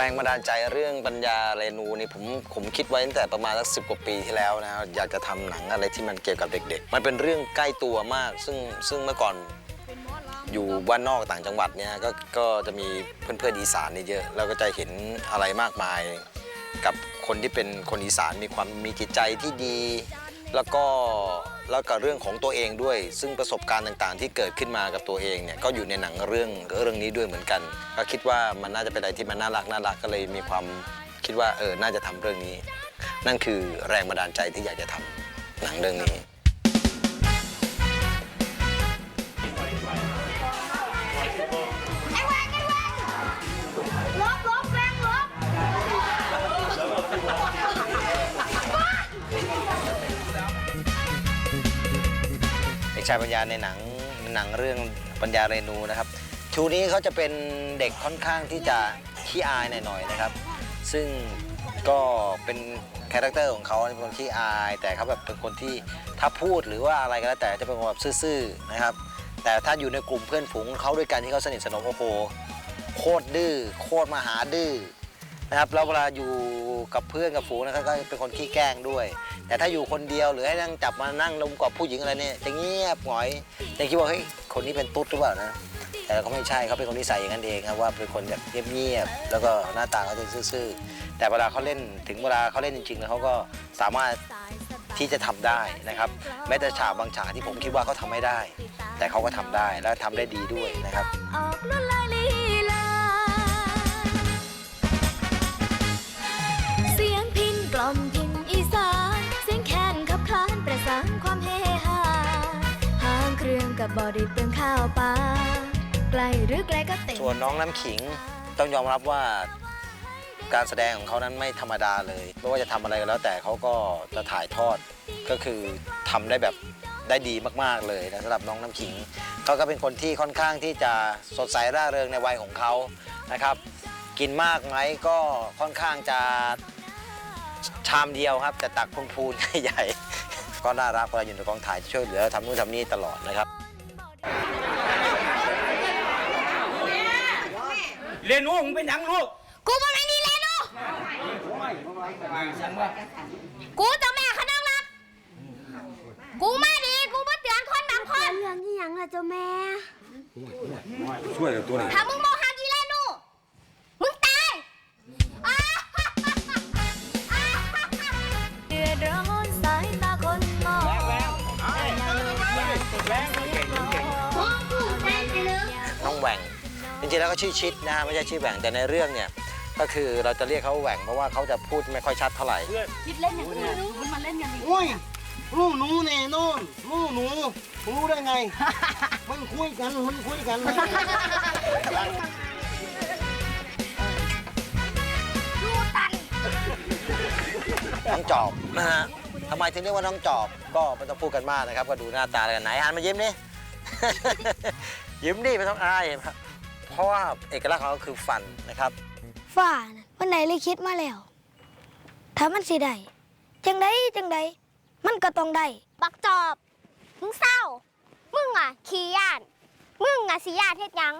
แรงบันดาลใจเรื่องปัญญาเรนูนี่ผมผมคิดไว้ตั้งแต่ประมาณสักสิกว่าปีที่แล้วนะครับอยากจะทำหนังอะไรที่มันเกี่ยวกับเด็ก ๆ มันเป็นเรื่องใกล้ตัวมาก ซึ่งซึ่งเมื่อก่อนอยู่บ้านนอกต่างจังหวัดเนี่ยก็ก็จะมีเพื่อนๆอีสานนี่เยอะแล้วก็จะเห็นอะไรมากมาย กับคนที่เป็นคนอีสานมีความมีจิตใจที่ดี แล้วก็ แล้วก็เรื่องของตัวเองด้วย ซึ่งประสบการณ์ต่างๆ ที่เกิดขึ้นมากับตัวเองเนี่ยก็อยู่ในหนังเรื่องเรื่องนี้ด้วยเหมือนกัน ก็คิดว่ามันน่าจะเป็นอะไรที่มันน่ารักน่ารักก็เลยมีความคิดว่าเออน่าจะทำเรื่องนี้ นั่นคือแรงบันดาลใจที่อยากจะทำหนังเรื่องนี้ ชายปัญญาในหนังหนังเรื่องปัญญาเรนูนะครับ ชูนี้เขาจะเป็นเด็กค่อนข้างที่จะขี้อายหน่อยๆนะครับ ซึ่งก็เป็นคาแรคเตอร์ของเขาเป็นคนขี้อาย แต่เขาแบบเป็นคนที่ถ้าพูดหรือว่าอะไรก็แล้วแต่จะเป็นคนแบบซื่อๆนะครับ แต่ถ้าอยู่ในกลุ่มเพื่อนฝูงเขาด้วยกันที่เขาสนิทสนมโอ้โหโคตรดื้อโคตรมหาดื้อ นะครับแล้วเวลาอยู่กับเพื่อนกับฝูงนะครับก็เป็นคนขี้แกล้งด้วย แต่ถ้าอยู่คนเดียวหรือให้นั่งจับมานั่งลุมกับผู้หญิงอะไรเนี่ยจะเงียบหงอยจะคิดว่าเฮ้ยคนนี้เป็นตุ๊ดหรือเปล่านะแต่เขาไม่ใช่เขาเป็นคนนิสัยอย่างนั้นเองครับว่าเป็นคนแบบเงียบๆแล้วก็หน้าตาเขาจะซื่อๆแต่เวลาเขาเล่นถึงเวลาเขาเล่นจริงๆแล้วเขาก็สามารถที่จะทำได้นะครับ แม้แต่ฉากบางฉากที่ผมคิดว่าเขาทำไม่ได้ แต่เขาก็ทำได้และทำได้ดีด้วยนะครับ บอดี้เปลืองข้าวปลาไกลหรือไกลก็เต็ม ส่วนน้องน้ำขิงต้องยอมรับว่าการแสดงของเขานั้นไม่ธรรมดาเลย ไม่ว่าจะทำอะไรก็แล้ว แต่เขาก็จะถ่ายทอดก็คือทำได้แบบได้ดีมากๆเลยนะสำหรับน้องน้ำขิงเขาก็เป็นคนที่ค่อนข้างที่จะสดใสร่าเริงในวัยของเขานะครับ กินมากไหมก็ค่อนข้างจะชามเดียวครับแต่ตักพูนๆใหญ่ๆก็น่ารักเวลาอยู่ในกองถ่ายช่วยเหลือทำนู่นทำนี่ตลอดนะครับ เรียนรู้มึงเป็นหยังลูกกูบ่แม่นนี่แหละลูกกูเจ้าแม่ขนองรักกูมาดี กูมาเตือนคนบางคน เรื่องที่ยังล่ะเจ้าแม่ ช่วยตัวไหนถ้ามึงโมหากีแลนูมึงตายอ้าเดือดร้อนสายตาคนมองม จริงๆแล้วก็ชื่อชิดนะฮะไม่ใช่ชื่อแหว่งแต่ในเรื่องเนี่ยก็คือเราจะเรียกเขาแหว่งเพราะว่าเขาจะพูดไม่ค่อยชัดเท่าไหร่อุ้ยลูกหนูแน่นอนลูกหนูรู้ได้ไง มันคุยกันมันคุยกันน้องจอบนะฮะทำไมถึงเรียกว่าน้องจอบก็ไม่ต้องพูดกันมากนะครับ ก็ดูหน้าตาแล้วกันไหนหันมายิ้มนี่ยิ้มดิไม่ต้องอายครับเพ ราะว่าเอกลักษณ์ของเขาคือฟันนะครับฝ่านะวันไหนเลยคิดมาแล้ว ถ้ามันสิได้จังไดจังไดมันก็ต้องได้ บักจอบ มึงเศร้า มึงอะ ขี้ยาน มึงอะสิยานเฮ็ดหยัง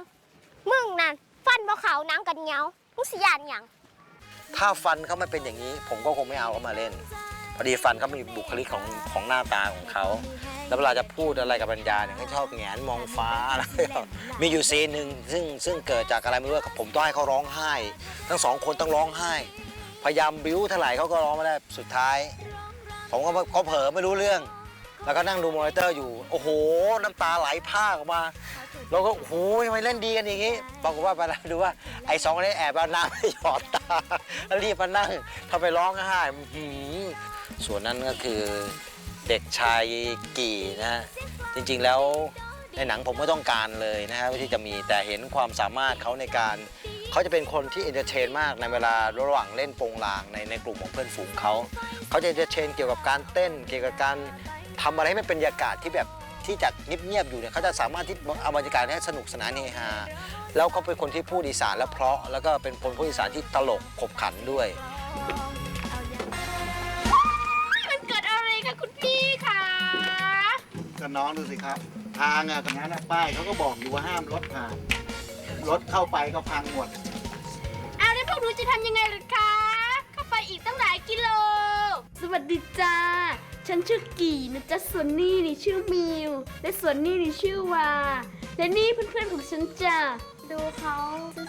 มึงนั่นฟันบ่ขาวหนังกันเหนียวมึงสิยานหยัง ถ้าฟันเขาไม่เป็นอย่างนี้ ผมก็คงไม่เอาเขามาเล่น พอดีฟันเขามีบุคลิกของของหน้าตาของเขา แล้วเวลาจะพูดอะไรกับปัญญาเนี่ยเขาชอบแหงนมองฟ้าอะไรมีอยู่ซีนหนึ่งซึ่งซึ่งเกิดจากอะไรไม่รู้อะผมต้องให้เขาร้องไห้ ทั้งสองคนต้องร้องไห้ พยายามบิ้วเท่าไหร่เขาก็ร้องไม่ได้สุดท้าย ผมก็เขาเผลอไม่รู้เรื่อง แล้วก็นั่งดูมอนิเตอร์อยู่ โอ้โห น้ำตาไหลพรากออกมาเราก็โอ้โหทำไมเล่นดีกันอย่างนี้ปรากฏว่าไปแล้วดูว่าไอ้สองคนนี้แอบเอาน้ำไปหยอดตาแล้วรีบมานั่งทำไปร้องไห้อื้อหือส่วนนั้นก็คือ เด็กชายกี่นะฮะจริงๆแล้วในหนังผมไม่ต้องการเลยนะฮะที่จะมีแต่เห็นความสามารถเขาในการเขาจะเป็นคนที่เอนเตอร์เทนมากในเวลาระหว่างเล่นโปงลางในในกลุ่มของเพื่อนฝูงเขาเขาจะเอนเตอร์เทนเกี่ยวกับการเต้น เกี่ยวกับการทำอะไรให้มันเป็นบรรยากาศที่แบบที่จากเงียบๆอยู่เนี่ยเขาจะสามารถที่เอาบรรยากาศให้สนุกสนานเฮฮาแล้วเขาเป็นคนที่พูดอีสานแล้วเพราะแล้วก็เป็นคนพูดอีสานที่ตลกขบขันด้วย ก็น้องดูสิครับ ทางอะตรงนั้นอะป้ายเขาก็บอกอยู่ว่าห้ามรถผ่าน รถเข้าไปก็พังหมด เอาได้พวกหนูจะทำยังไงล่ะคะ เข้าไปอีกตั้งหลายกิโล สวัสดีจ้า ฉันชื่อกี่นะจ๊ะส่วนนี่นี่ชื่อมิว และส่วนนี่นี่ชื่อวา และนี่เพื่อนๆของฉันจ้าดูเขา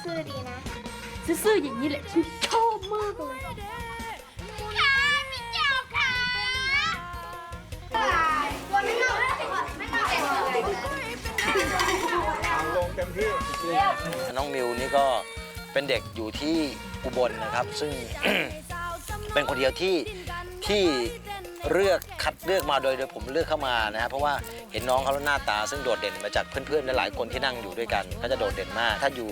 ซื่อๆดีนะซื่อๆอย่างนี้แหละฉันชอบมากเลย น้องมิวนี่ก็เป็นเด็กอยู่ที่อุบลนะครับ ซึ่ง เป็นคนเดียวที่ที่เลือกคัดเลือกมาโดยโดยผมเลือกเข้ามานะครับเพราะว่าเห็นน้องเขาแล้วหน้าตา ซึ่งโดดเด่นมาจากเพื่อนๆหลายๆคนที่นั่งอยู่ด้วยกันก็จะโดดเด่นมาก ถ้าอยู่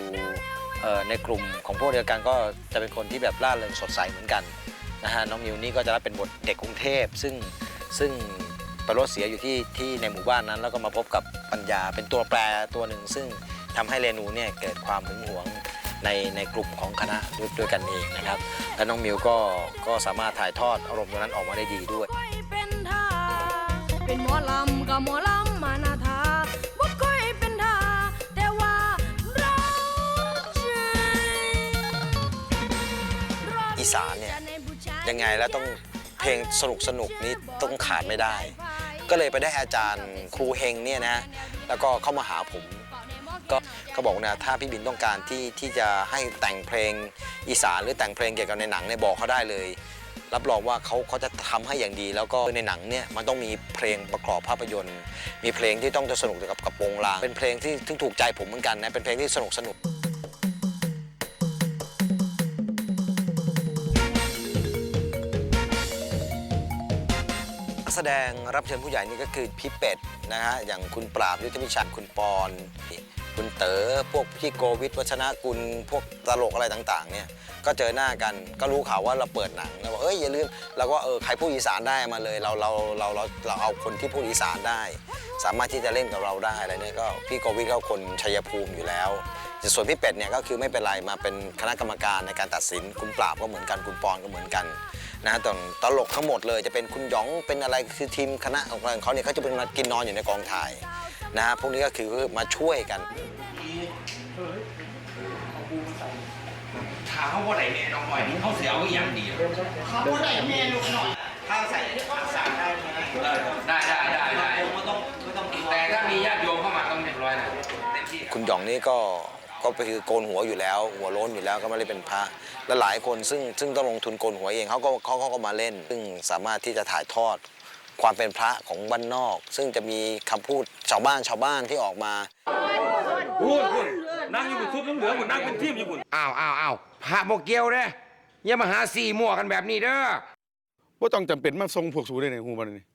เอ่อในกลุ่มของพวกเดียวกันก็จะเป็นคนที่แบบร่าเริงสดใสเหมือนกันนะฮะน้องมิวนี่ก็จะรับเป็นบทเด็กกรุงเทพ ซึ่งซึ่ง ไปรถเสียอยู่ที่ที่ในหมู่บ้านนั้น แล้วก็มาพบกับปัญญาเป็นตัวแปรตัวหนึ่ง ซึ่งทำให้เรนูเนี่ยเกิดความหึงหวงในในกลุ่มของคณะด้วยด้วยกันเองนะครับ และน้องมิวก็ก็สามารถถ่ายทอดอารมณ์ตรงนั้นออกมาได้ดีด้วย เป็นทาเป็นหมอลำกับหมอลำมานาทาบ่ค่อยเป็นทาแต่ว่ารักใจอีสานเนี่ยยังไงแล้วต้องเพลงสนุกสนุกนี้ต้องขาดไม่ได้ ก็เลยไปได้อาจารย์ครูเฮงเนี่ยนะแล้วก็เข้ามาหาผม ก็ก็บอกนะถ้าพี่บินต้องการที่ที่จะให้แต่งเพลงอีสานหรือแต่งเพลงเกี่ยวกับในหนังเนี่ยบอกเขาได้เลย รับรองว่าเขาเขาจะทำให้อย่างดี แล้วก็ในหนังเนี่ยมันต้องมีเพลงประกอบภาพยนตร์ มีเพลงที่ต้องจะสนุกเกี่ยวกับกระโปรงลางเป็นเพลงที่ที่ถูกใจผมเหมือนกันนะเป็นเพลงที่สนุกสนุก แสดงรับเชิญผู้ใหญ่นี่ก็คือพี่เป็ดนะฮะอย่างคุณปราบยุทธพิชัยคุณปอนคุณเต๋อพวกพี่โกวิทวัชนะกุลพวกตลกอะไรต่างๆเนี่ยก็เจอหน้ากันก็รู้ข่าวว่าเราเปิดหนังแล้วบอกเอ้ยอย่าลืมเราก็เออใครพูดอีสานได้มาเลยเราเราเราเราเราเอาคนที่พูดอีสานได้ สามารถที่จะเล่นกับเราได้อะไรเนี่ยก็พี่โกวิทก็คนชัยภูมิอยู่แล้วส่วนพี่เป็ดเนี่ยก็คือไม่เป็นไรมาเป็นคณะกรรมการในการตัดสินคุณปราบก็เหมือนกันคุณปอนก็เหมือนกัน นะตอนตลกทั้งหมดเลยจะเป็นคุณหยองเป็นอะไรคือทีมคณะของเขาเนี่ยเขาจะเป็นมากินนอนอยู่ในกองถ่ายนะฮะพวกนี้ก็คือมาช่วยกันถามเขาว่าไหนแม่น้องหน่อยเขาเสียเอาอย่างเดียวเขาบ่ได้แม่ลูกหน่อยถ้าใส่ทักษะได้ไหมได้ได้ได้ได้ไม่ต้องไม่ต้องแต่ถ้ามีญาติโยมเข้ามาต้องเรียบร้อยนะคุณหยองนี่ก็ ก็คือโกนหัวอยู่แล้ว หัวโล้นอยู่แล้วก็ไม่ได้เป็นพระและหลายคนซึ่งซึ่งต้องลงทุนโกนหัวเองเขาก็เขาเขาก็มาเล่น ซึ่งสามารถที่จะถ่ายทอดความเป็นพระของบ้านนอก ซึ่งจะมีคำพูดชาวบ้านชาวบ้านที่ออกมาพูดพูดนั่งอยู่บนซุปน้ำเหลืองหมดนั่งเป็นทีมอยู่บนอ้าวอ้าวอ้าวพระโมเกียวเด้อย่ามาหาสี่มั่วกันแบบนี้เด้อว่าต้องจำเป็นมาทรงพวกสูได้ในหูมันนี่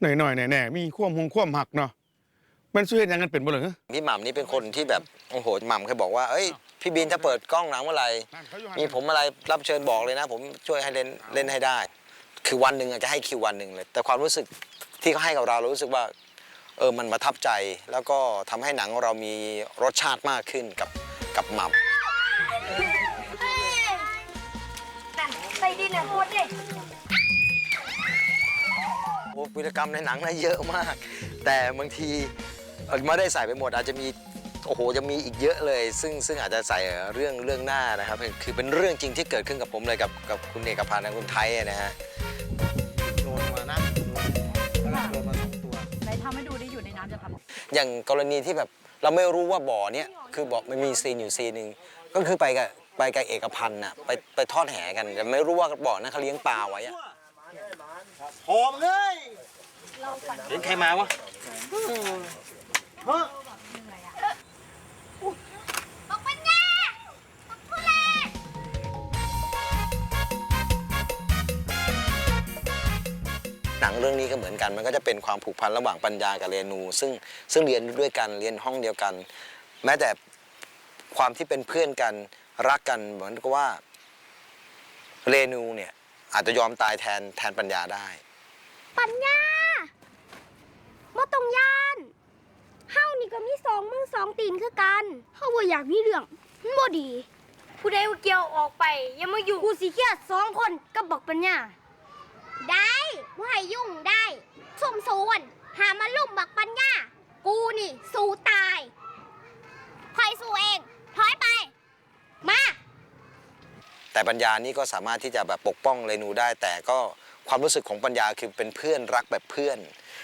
หน่อยหน่อยๆแน่ๆมีความหงความหักเนาะ มันสู้เห็นอย่างนั้นเป็นบ่เหรอฮะพี่หม่ำนี่เป็นคนที่แบบโอ้โหหม่ำเคยบอกว่าเอ้ยพี่บินถ้าเปิดกล้องหนังเมื่อไหร่มีผมอะไรรับเชิญบอกเลยนะ ผมช่วยให้เล่นเล่นให้ได้ คือวันหนึ่งอาจจะให้คิววันหนึ่งเลย แต่ความรู้สึกที่เขาให้กับเราเรารู้สึกว่าเออมันประทับใจแล้วก็ทำให้หนังของเรามีรสชาติมากขึ้นกับกับหม่ใส่ดินอะโคตรเด็กำโอ้วิรกรรมในหนังนะเยอะมาก แต่บางทีเอ่อ ไม่ได้ใส่ไปหมดอาจจะมีโอ้โหจะมีอีกเยอะเลย ซึ่งซึ่งอาจจะใส่เรื่องเรื่องหน้านะครับคือเป็นเรื่องจริงที่เกิดขึ้นกับผมเลยกับกับคุณเอกพันธ์และคุณไทยนะฮะโดนมานะโดนมาสองตัวไหนทำให้ดูได้อยู่ในน้ำจะทำอย่างกรณีที่แบบเราไม่รู้ว่าบ่อเนี้ยคือบ่อมันมีซีนอยู่ซีนหนึ่งก็คือไปกับไปกับเอกพันธ์น่ะไปไปทอดแหกันแต่ไม่รู้ว่าบ่อนั้นเขาเลี้ยงปลาไว้อะหอมเลยเห็นใครมาวะ ฮะบอกปัญญาบอกผู้แลหนังเรื่องนี้ก็เหมือนกัน มันก็จะเป็นความผูกพันระหว่างปัญญากับเรนู ซึ่งซึ่งเรียนด้วยกันเรียนห้องเดียวกัน แม้แต่ความที่เป็นเพื่อนกันรักกันเหมือนกับว่าเรนูเนี่ยอาจจะยอมตายแทนแทนปัญญาได้ ปัญญาบ่ต้องยาน เฮานี่ก็มีสองมือสองตีนคือกันเฮาบ่อยากมีเรื่องมันบ่ดี ผู้ใดเกี่ยวออกไปอย่ามาอยู่กูสิเครียดสองคนก็บอกปัญญาได้บ่ให้ยุ่งได้สมสวนหามาลุ่มบักปัญญา กูนี่ สู้ตายคอยสู้เองถอยไป มา แต่ปัญญานี่ก็สามารถที่จะแบบปกป้องเรนูได้ แต่ก็ความรู้สึกของปัญญาคือเป็นเพื่อนรักแบบเพื่อน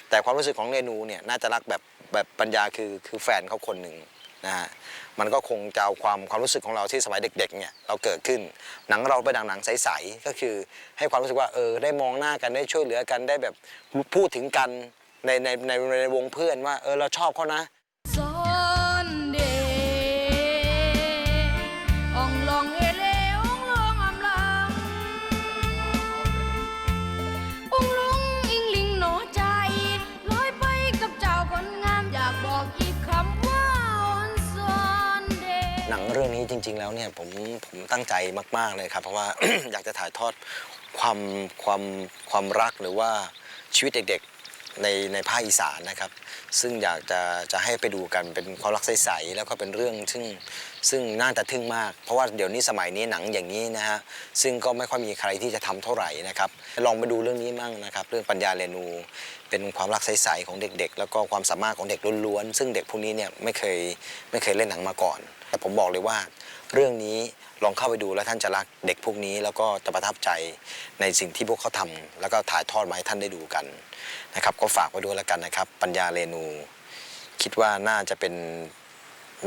แต่ความรู้สึกของเรนูเนี่ยน่าจะรักแบบ แบบปัญญาคือคือแฟนเขาคนหนึ่งนะฮะมันก็คงจะเอาความความรู้สึกของเราที่สมัยเด็กๆเนี่ยเราเกิดขึ้น หนังเราเป็นหนังหนังใสๆก็คือให้ความรู้สึกว่าเออได้มองหน้ากันได้ช่วยเหลือกันได้แบบพูดถึงกันในในในในวงเพื่อนว่าเออเราชอบเขานะ จริง ๆ แล้วเนี่ยผมผมตั้งใจมาก ๆเลยครับเพราะว่า อยากจะถ่ายทอดความความความรักหรือว่าชีวิตเด็กๆในในภาคอีสานนะครับ ซึ่งอยากจะจะให้ไปดูกันเป็นความรักใสๆแล้วก็เป็นเรื่องซึ่งซึ่งน่าจะทึ่งมาก เพราะว่าเดี๋ยวนี้สมัยนี้หนังอย่างนี้นะฮะซึ่งก็ไม่ค่อยมีใครที่จะทำเท่าไหร่นะครับ ลองไปดูเรื่องนี้มั่งนะครับ เรื่องปัญญาเรนูเป็นความรักใสๆของเด็กๆ แล้วก็ความสามารถของเด็กล้วนๆซึ่งเด็กพวกนี้เนี่ยไม่เคยไม่เคยเล่นหนังมาก่อน แต่ผมบอกเลยว่า เรื่องนี้ลองเข้าไปดูแล้วท่านจะรักเด็กพวกนี้แล้วก็จะประทับใจในสิ่งที่พวกเขาทำแล้วก็ถ่ายทอดมาให้ท่านได้ดูกันนะครับก็ฝากไว้ด้วยแล้วกันนะครับ ปัญญาเรนู คิดว่าน่าจะเป็น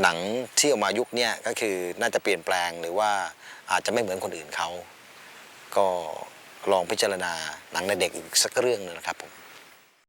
หนังที่ออกมายุคนี้ก็คือน่าจะเปลี่ยนแปลงหรือว่าอาจจะไม่เหมือนคนอื่นเขา ก็ลองพิจารณาหนังในเด็กอีกสักเรื่องหนึงนะครับผม